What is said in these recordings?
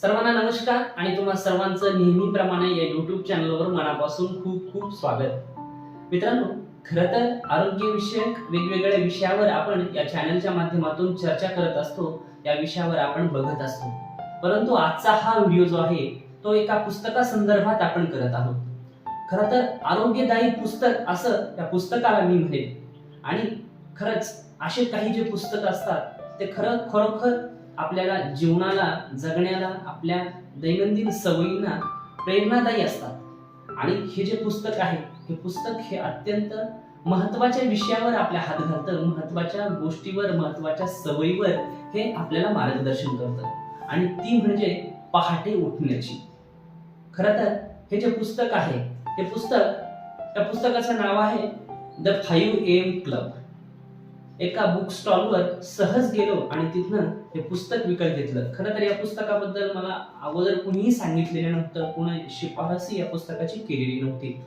सर्वांना नमस्कार आणि तुम्हा सर्वांचं नेहमीप्रमाणे या युट्यूब चॅनलवर मनापासून खूप खूप स्वागत. मित्रांनो खरं तर आरोग्यविषयक वेगवेगळ्या विषयावर आपण या चॅनलच्या माध्यमातून चर्चा करत असतो या विषयावर आपण बघत असतो. परंतु आजचा हा व्हिडिओ जो आहे तो एका पुस्तकासंदर्भात आपण करत आहोत. खरं तर आरोग्यदायी पुस्तक असं त्या पुस्तकाला मी म्हणेन. आणि खरंच असे काही जे पुस्तक असतात ते खरं खरोखर आपल्याला जीवनाला जगण्याला आपल्या दैनंदिन सवयींना प्रेरणादायी असतात. आणि हे जे पुस्तक आहे हे पुस्तक हे अत्यंत महत्त्वाच्या विषयावर आपल्या हात घालतं. महत्त्वाच्या गोष्टीवर महत्त्वाच्या सवयीवर हे आपल्याला मार्गदर्शन करतं. आणि ती म्हणजे पहाटे उठण्याची. खरं तर हे जे पुस्तक आहे हे पुस्तक त्या पुस्तकाचं नाव आहे द फाईव्ह एम क्लब एका बुक स्टॉलवर सहज गेलो आणि तिथनं हे पुस्तक विकत घेतलं. खरं तर या पुस्तकाबद्दल मला अगोदर कुणीही सांगितलेलं नव्हतं कुणी शिफारसही या पुस्तकाची केलेली नव्हती.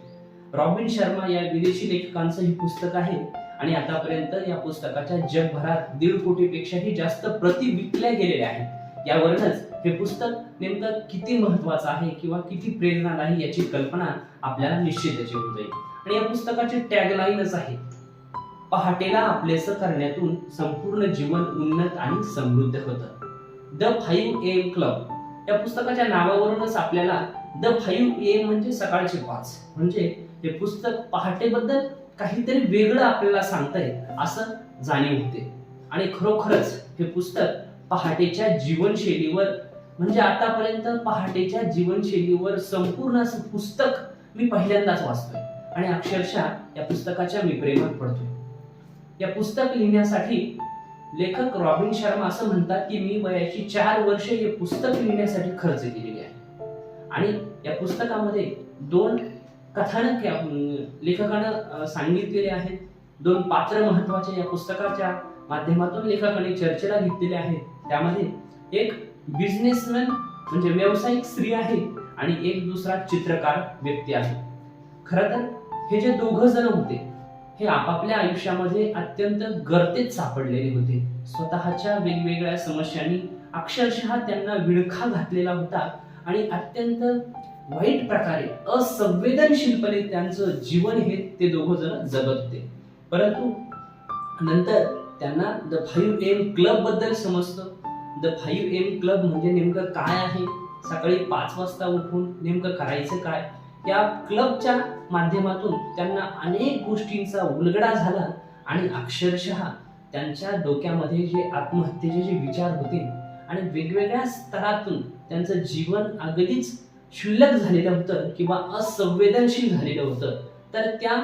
रॉबिन शर्मा या विदेशी लेखकांचं हे पुस्तक आहे आणि आतापर्यंत या पुस्तकाच्या जगभरात दीड कोटीपेक्षाही जास्त प्रति विकल्या गेलेल्या आहेत. यावरूनच हे पुस्तक नेमकं किती महत्वाचं आहे किंवा किती प्रेरणादायी याची कल्पना आपल्याला निश्चितच येऊन जाईल. आणि या पुस्तकाची टॅगलाईनच आहे पहाटेला आपलेसं करण्यातून संपूर्ण जीवन उन्नत आणि समृद्ध होतं. द फाईव्ह एम क्लब या पुस्तकाच्या नावावरूनच आपल्याला द फाईव्ह एम म्हणजे सकाळचे पाच. म्हणजे हे पुस्तक पहाटेबद्दल काहीतरी वेगळं आपल्याला सांगतंय असं जाणीव होते. आणि खरोखरच हे पुस्तक पहाटेच्या जीवनशैलीवर म्हणजे आतापर्यंत पहाटेच्या जीवनशैलीवर संपूर्ण असं पुस्तक मी पहिल्यांदाच वाचतोय. आणि अक्षरशः या पुस्तकाच्या मी प्रेमात पडतोय. या पुस्तक लिहिण्यासाठी लेखक रॉबिन शर्मा असं म्हणतात की मी वयाची चार वर्ष हे पुस्तक लिहिण्यासाठी खर्च केलेली आहे. आणि या पुस्तकामध्ये दोन कथानक या लेखकानं सांगितलेले आहेत. दोन पात्र महत्त्वाचे या पुस्तकाच्या माध्यमातून लेखकाने चर्चेला घेतलेले आहेत. त्यामध्ये एक बिझनेसमॅन म्हणजे व्यावसायिक स्त्री आहे आणि एक दुसरा चित्रकार व्यक्ती आहे. खरं तर हे जे दोघ जण होते हे आपापल्या आयुष्यामध्ये अत्यंत गर्तेत सापडलेले होते. स्वतःच्या वेगवेगळ्या समस्यांनी अक्षरशः त्यांना विळखा घातलेला होता आणि अत्यंत वाईट प्रकारे असंवेदनशीलपणे त्यांचं जीवन हे ते दोघ जण जगत होते. परंतु नंतर त्यांना द फाईव्ह एम क्लबबद्दल समजतं. द फाईव्ह एम क्लब म्हणजे नेमकं काय आहे? सकाळी पाच वाजता उठून नेमकं करायचं काय? या क्लबच्या माध्यमातून त्यांना अनेक गोष्टींचा उलगडा झाला आणि अक्षरशः त्यांच्या डोक्यामध्ये जे आत्महत्येचे जे विचार होते आणि वेगवेगळ्या स्तरातून त्यांचं जीवन अगदीच क्षुल्लक झालेलं होतं किंवा असंवेदनशील झालेलं होतं तर त्या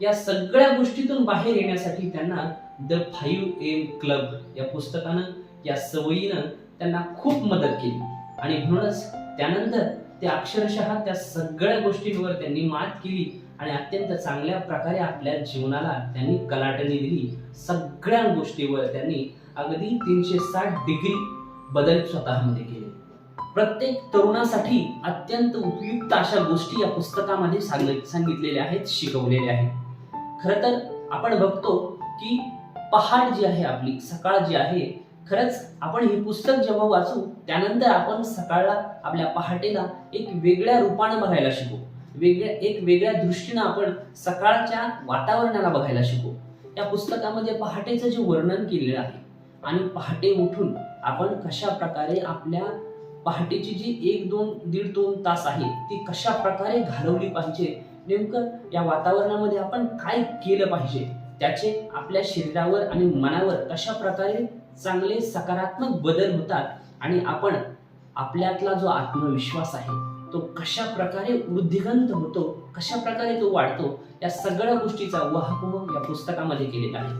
या सगळ्या गोष्टीतून बाहेर येण्यासाठी त्यांना द फाईव्ह एम क्लब या पुस्तकानं या सवयीनं त्यांना खूप मदत केली. आणि म्हणूनच त्यानंतर ते अक्षरशः त्या सगळ्या गोष्टींवर त्यांनी मात केली आणि अत्यंत चांगल्या प्रकारे आपल्या जीवनाला त्यांनी कलाटणी दिली. सगळ्या गोष्टीवर त्यांनी अगदी तीनशे साठ डिग्री बदल स्वतःमध्ये केले. प्रत्येक तरुणासाठी अत्यंत उपयुक्त अशा गोष्टी या पुस्तकामध्ये सांगितलेल्या आहेत शिकवलेल्या आहेत. खरं तर आपण बघतो की पहाट जी आहे आपली सकाळ जी आहे खरंच आपण हे पुस्तक जेव्हा वाचू त्यानंतर आपण सकाळला आपल्या पहाटेला एक वेगळ्या रूपानं बघायला शिकू. वेगळ्या एक वेगळ्या दृष्टीनं आपण सकाळच्या वातावरणाला बघायला शिकू. या पुस्तकामध्ये पहाटेचं जे वर्णन केलेलं आहे आणि पहाटे उठून आपण कशा प्रकारे आपल्या पहाटेची जी एक दोन दीड दोन तास आहे ती कशा प्रकारे घालवली पाहिजे नेमकं या वातावरणामध्ये आपण काय केलं पाहिजे त्याचे आपल्या शरीरावर आणि मनावर कशा प्रकारे चांगले सकारात्मक बदल होतात आणि आपण आपल्यातला जो आत्मविश्वास आहे तो कशा प्रकारे वृद्धिगंत होतो कशा प्रकारे तो वाढतो या सगळ्या गोष्टीचा वाहपूह या पुस्तकामध्ये केलेला आहे.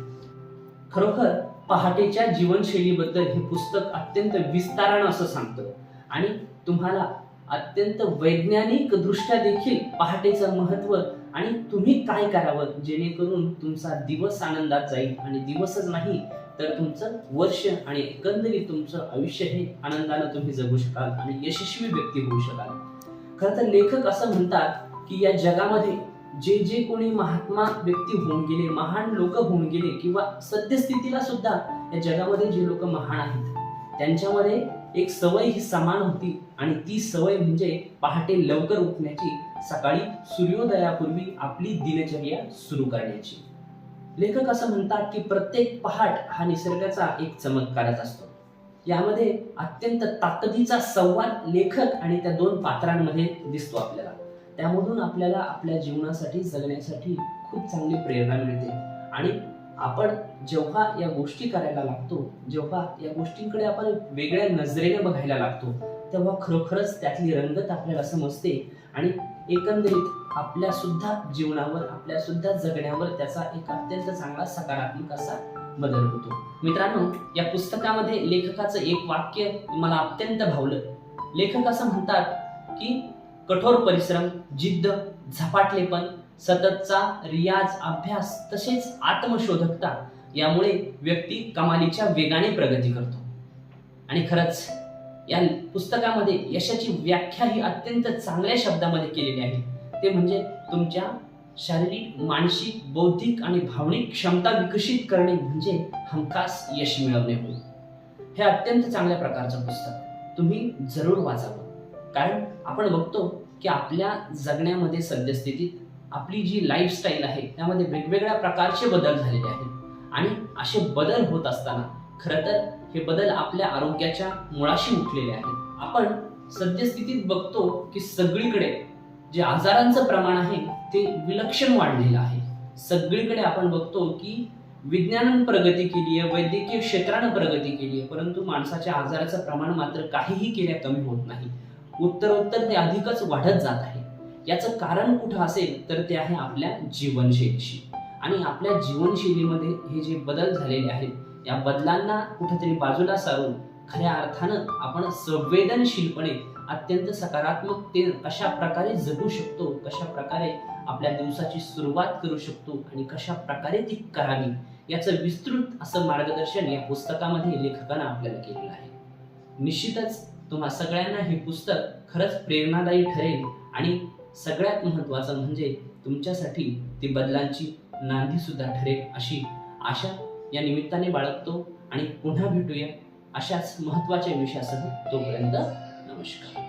खरोखर पहाटेच्या जीवनशैलीबद्दल हे पुस्तक अत्यंत विस्तारानं असं सांगतं. आणि तुम्हाला अत्यंत वैज्ञानिक दृष्ट्या देखील पहाटेचं महत्त्व आणि तुम्ही काय करावं जेणेकरून तुमचा दिवस आनंदात जाईल आणि दिवसच नाही तर तुमचं वर्ष आणि एकंदरीत तुमचं आयुष्य हे आनंदानं तुम्ही जगू शकाल आणि यशस्वी व्यक्ती होऊ शकाल. खरं तर लेखक असं म्हणतात की या जगामध्ये जे जे कोणी महात्मा व्यक्ती होऊन गेले महान लोक होऊन गेले किंवा सद्यस्थितीला सुद्धा या जगामध्ये जे लोक महान आहेत त्यांच्यामध्ये एक सवय ही समान होती आणि ती सवय म्हणजे पहाटे लवकर उठण्याची सकाळी सूर्योदयापूर्वी आपली दिनचर्या सुरू करण्याची. लेखक असं म्हणतात की प्रत्येक पहाट हा निसर्गाचा एक चमत्कारच असतो. यामध्ये अत्यंत ताकदीचा संवाद लेखक आणि त्या दोन पात्रांमध्ये दिसतो आपल्याला. त्यामधून आपल्याला आपल्या जीवनासाठी जगण्यासाठी खूप चांगली प्रेरणा मिळते. आणि आपण जेव्हा या गोष्टी करायला लागतो जेव्हा या गोष्टींकडे आपण वेगळ्या नजरेने बघायला लागतो तेव्हा खरोखरच त्यातली रंगत आपल्याला समजते आणि एकंदरीत आपल्या सुद्धा जीवनावर आपल्या सुद्धा जगण्यावर त्याचा एक अत्यंत चांगला सकारात्मक असा बदल होतो. मित्रांनो या पुस्तकामध्ये लेखकाचं एक वाक्य मला अत्यंत भावलं. लेखक असं म्हणतात की कठोर परिश्रम जिद्द झपाटलेपण सततचा रियाज अभ्यास तसेच आत्मशोधकता यामुळे व्यक्ती कमालीच्या वेगाने प्रगती करतो. आणि खरंच या पुस्तकामध्ये यशाची व्याख्या ही अत्यंत चांगल्या शब्दामध्ये केलेली आहे. ते म्हणजे तुमच्या शारीरिक मानसिक बौद्धिक आणि भावनिक क्षमता विकसित करणे म्हणजे हमखास यश मिळवणे होय. हे अत्यंत चांगल्या प्रकारचं पुस्तक. तुम्ही जरूर वाचावं. कारण आपण बघतो की आपल्या जगण्यामध्ये सद्यस्थितीत आपली जी लाईफस्टाईल आहे त्यामध्ये वेगवेगळ्या प्रकारचे बदल झालेले आहेत. आणि असे बदल होत असताना खरं तर हे बदल आपल्या आरोग्याच्या मुळाशी उठलेले आहेत. आपण सद्यस्थितीत बघतो की सगळीकडे जे आजारांचं प्रमाण आहे ते विलक्षण वाढलेलं आहे. सगळीकडे आपण बघतो की विज्ञानानं प्रगती केली आहे वैद्यकीय क्षेत्रानं प्रगती केली आहे परंतु माणसाच्या आजाराचं प्रमाण मात्र काहीही केल्या कमी होत नाही. उत्तरोत्तर ते अधिकच वाढत जात आहे. याचं कारण कुठं असेल तर ते आहे आपल्या जीवनशैलीशी. आणि आपल्या जीवनशैलीमध्ये हे जे बदल झालेले आहेत या बदलांना कुठेतरी बाजूला सारून खऱ्या अर्थानं आपण संवेदनशीलपणे अत्यंत सकारात्मक ते कशा प्रकारे जगू शकतो कशा प्रकारे आपल्या दिवसाची सुरुवात करू शकतो आणि कशा प्रकारे ती करावी याचं विस्तृत असं मार्गदर्शन या पुस्तकामध्ये लेखकानं आपल्याला केलेलं आहे. निश्चितच तुम्हा सगळ्यांना हे पुस्तक खरंच प्रेरणादायी ठरेल आणि सगळ्यात महत्त्वाचं म्हणजे तुमच्यासाठी ती बदलांची नांदी सुद्धा ठरेल अशी आशा या निमित्ताने बाळगतो आणि पुन्हा भेटूया अशाच महत्त्वाच्या विषयासह तोपर्यंत 무엇일까요?